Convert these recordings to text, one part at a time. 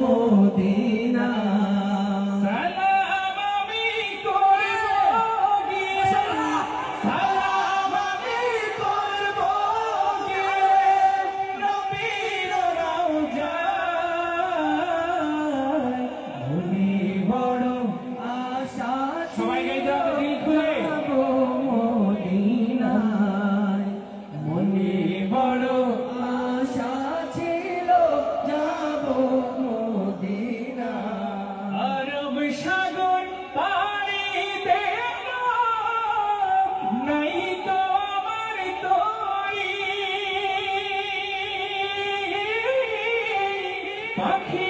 Medina পাখি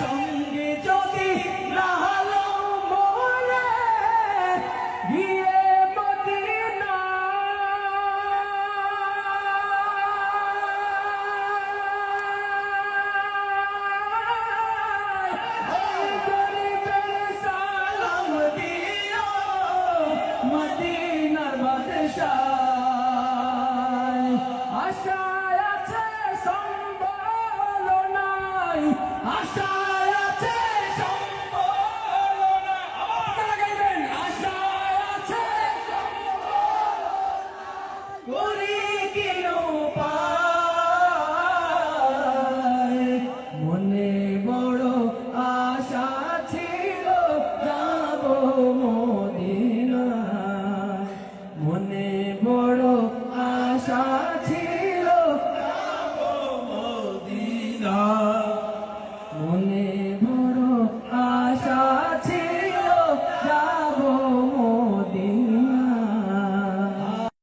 সঙ্গে যদি নাহালো মরে, গিয়ে মদিনা। ওই গরিবের সালাম দিও মদিনার বাদশাহ আশা আছে সম্বল নাই আশা